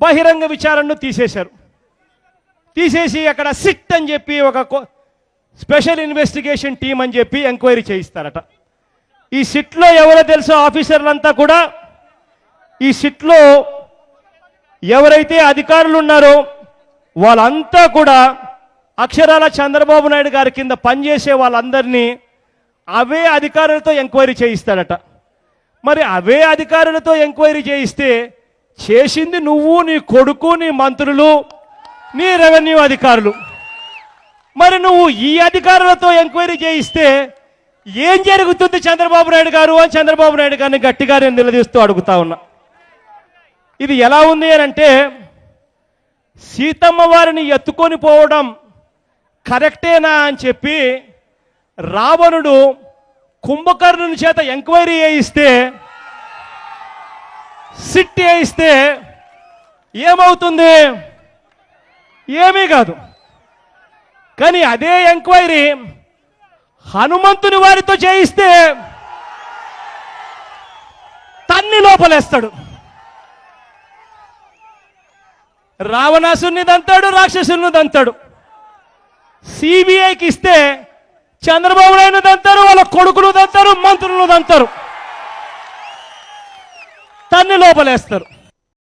బహిరంగ విచారణను తీసేశారు. తీసేసి అక్కడ సిట్ అని చెప్పి ఒక స్పెషల్ ఇన్వెస్టిగేషన్ టీం అని చెప్పి ఎంక్వైరీ చేయిస్తారట. ఈ సిట్లో ఎవరో తెలుసో ఆఫీసర్లంతా కూడా? ఈ సిట్లో ఎవరైతే అధికారులు ఉన్నారో వాళ్ళంతా కూడా అక్షరాల చంద్రబాబు నాయుడు గారి కింద పనిచేసే వాళ్ళందరినీ అవే అధికారులతో ఎంక్వైరీ చేయిస్తాడట మరి అవే అధికారులతో ఎంక్వైరీ చేయిస్తే చేసింది నువ్వు నీ కొడుకు నీ మంత్రులు నీ రెవెన్యూ అధికారులు. మరి నువ్వు ఈ అధికారులతో ఎంక్వైరీ చేయిస్తే ఏం జరుగుతుంది చంద్రబాబు నాయుడు గారు అని చంద్రబాబు నాయుడు గారిని గట్టిగా నేను నిలదీస్తూ అడుగుతా ఉన్నా. ఇది ఎలా ఉంది అని అంటే సీతమ్మ వారిని ఎత్తుకొని పోవడం కరెక్టేనా అని చెప్పి రావణుడు కుంభకర్ణుని చేత ఎంక్వైరీ చేయిస్తే సిట్ ఇస్తే ఏమవుతుంది? ఏమీ కాదు. కానీ అదే ఎంక్వైరీ హనుమంతుని వారితో చేయిస్తే తన్ని లోపలేస్తాడు. రావణాసుని దంతాడు రాక్షసుని దంతాడు. సిబిఐకి ఇస్తే చంద్రబాబు నాయుడు దంతారు వాళ్ళ కొడుకులు దంతారు మంత్రులను దంతారు. తన్ని లోపలేస్తారు.